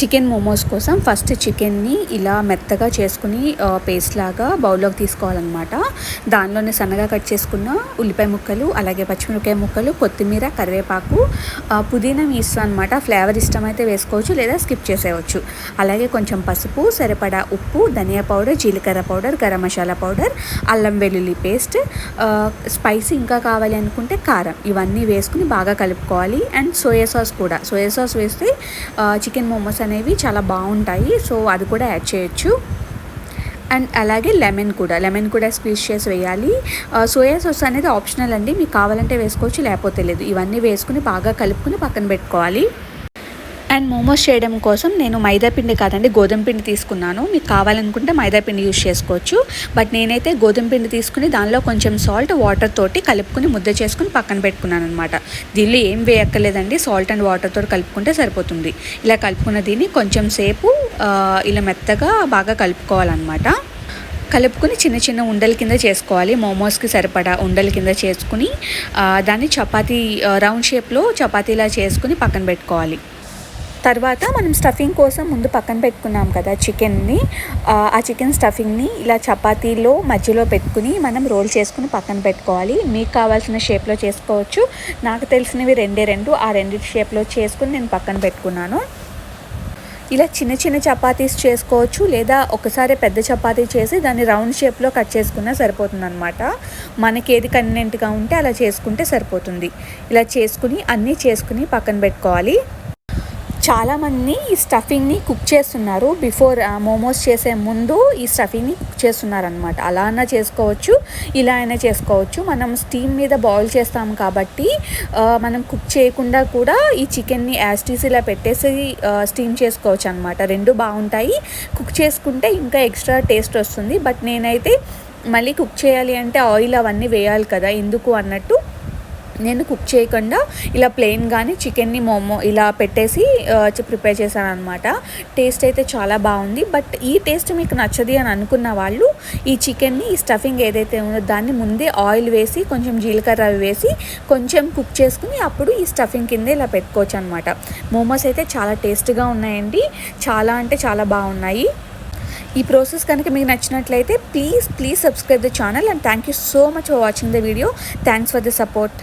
Chicken momos కోసం first చికెన్ని ఇలా మెత్తగా చేసుకుని పేస్ట్ లాగా బౌల్లోకి తీసుకోవాలన్నమాట. దానిలోనే సన్నగా కట్ చేసుకున్న ఉల్లిపాయ ముక్కలు అలాగే పచ్చిమిరపకాయ ముక్కలు కొత్తిమీర కరివేపాకు పుదీనా మీ ఇష్టం అనమాట ఫ్లేవర్ ఇష్టమైతే వేసుకోవచ్చు లేదా స్కిప్ చేసేయవచ్చు. అలాగే కొంచెం పసుపు సరిపడా ఉప్పు ధనియా పౌడర్ జీలకర్ర పౌడర్ గరం మసాలా పౌడర్ అల్లం వెల్లుల్లి పేస్ట్ స్పైసీ ఇంకా కావాలి అనుకుంటే కారం. ఇవన్నీ వేసుకుని బాగా కలుపుకోవాలి. అండ్ సోయా సాస్ కూడా. సోయా సాస్ వేస్తే చికెన్ మోమోస్ అనేవి చాలా బాగుంటాయి. సో అది కూడా యాడ్ చేయొచ్చు. అండ్ అలాగే లెమన్ కూడా. లెమన్ కూడా స్క్వీజ్ చేసి వేయాలి. సోయా సాస్ అనేది ఆప్షనల్ అండి. మీకు కావాలంటే వేసుకోవచ్చు లేకపోతే లేదు. ఇవన్నీ వేసుకుని బాగా కలుపుకుని పక్కన పెట్టుకోవాలి. అండ్ మోమోస్ చేయడం కోసం నేను మైదా పిండి కాదండి గోధుమ పిండి తీసుకున్నాను. మీకు కావాలనుకుంటే మైదాపిండి యూస్ చేసుకోవచ్చు. బట్ నేనైతే గోధుమ పిండి తీసుకుని దానిలో కొంచెం సాల్ట్ వాటర్ తోటి కలుపుకుని ముద్ద చేసుకుని పక్కన పెట్టుకున్నాను అనమాట దీనిలో ఏం వేయక్కర్లేదండి సాల్ట్ అండ్ వాటర్ తోటి కలుపుకుంటే సరిపోతుంది. ఇలా కలుపుకున్న దీన్ని కొంచెం సేపు ఇలా మెత్తగా బాగా కలుపుకోవాలన్నమాట. కలుపుకుని చిన్న చిన్న ఉండల కింద చేసుకోవాలి. మోమోస్కి సరిపడా ఉండల కింద చేసుకుని దాన్ని చపాతీ రౌండ్ షేప్లో చపాతీలా చేసుకుని పక్కన పెట్టుకోవాలి. తర్వాత మనం స్టఫింగ్ కోసం ముందు పక్కన పెట్టుకున్నాం కదా చికెన్ని ఆ, చికెన్ స్టఫింగ్ని ఇలా చపాతీలో మధ్యలో పెట్టుకుని మనం రోల్ చేసుకుని పక్కన పెట్టుకోవాలి. మీకు కావాల్సిన షేప్లో చేసుకోవచ్చు. నాకు తెలిసినవి రెండే రెండు ఆ రెండింటి షేప్లో చేసుకుని నేను పక్కన పెట్టుకున్నాను. ఇలా చిన్న చిన్న చపాతీస్ చేసుకోవచ్చు లేదా ఒకసారి పెద్ద చపాతీ చేసి దాన్ని రౌండ్ షేప్లో కట్ చేసుకున్నా సరిపోతుంది అనమాట మనకి ఏది కన్వీనెంట్గా ఉంటే అలా చేసుకుంటే సరిపోతుంది. ఇలా చేసుకుని అన్నీ చేసుకుని పక్కన పెట్టుకోవాలి. చాలామంది ఈ స్టఫింగ్ని కుక్ చేస్తున్నారు. బిఫోర్ మోమోస్ చేసే ముందు ఈ స్టఫింగ్ని కుక్ చేస్తున్నారు అనమాట అలా అయినా చేసుకోవచ్చు ఇలా అయినా చేసుకోవచ్చు. మనం స్టీమ్ మీద బాయిల్ చేస్తాం కాబట్టి మనం కుక్ చేయకుండా కూడా ఈ చికెన్ని యాస్టీస్ ఇలా పెట్టేసి స్టీమ్ చేసుకోవచ్చు అనమాట రెండు బాగుంటాయి. కుక్ చేసుకుంటే ఇంకా ఎక్స్ట్రా టేస్ట్ వస్తుంది. బట్ నేనైతే మళ్ళీ కుక్ చేయాలి అంటే ఆయిల్ అవన్నీ వేయాలి కదా ఎందుకు అన్నట్టు నేను కుక్ చేయకుండా ఇలా ప్లెయిన్ కానీ చికెన్ని మోమో ఇలా పెట్టేసి ప్రిపేర్ చేశాను అనమాట టేస్ట్ అయితే చాలా బాగుంది. బట్ ఈ టేస్ట్ మీకు నచ్చది అని అనుకున్న వాళ్ళు ఈ చికెన్ని ఈ స్టఫింగ్ ఏదైతే ఉందో దాన్ని ముందే ఆయిల్ వేసి కొంచెం జీలకర్ర వేసి కొంచెం కుక్ చేసుకుని అప్పుడు ఈ స్టఫింగ్ కింద ఇలా పెట్టుకోవచ్చు అనమాట మోమోస్ అయితే చాలా టేస్ట్గా ఉన్నాయండి. చాలా అంటే చాలా బాగున్నాయి. ఈ ప్రాసెస్ కనుక మీకు నచ్చినట్లయితే please please subscribe the channel and thank you so much for watching the video thanks for the support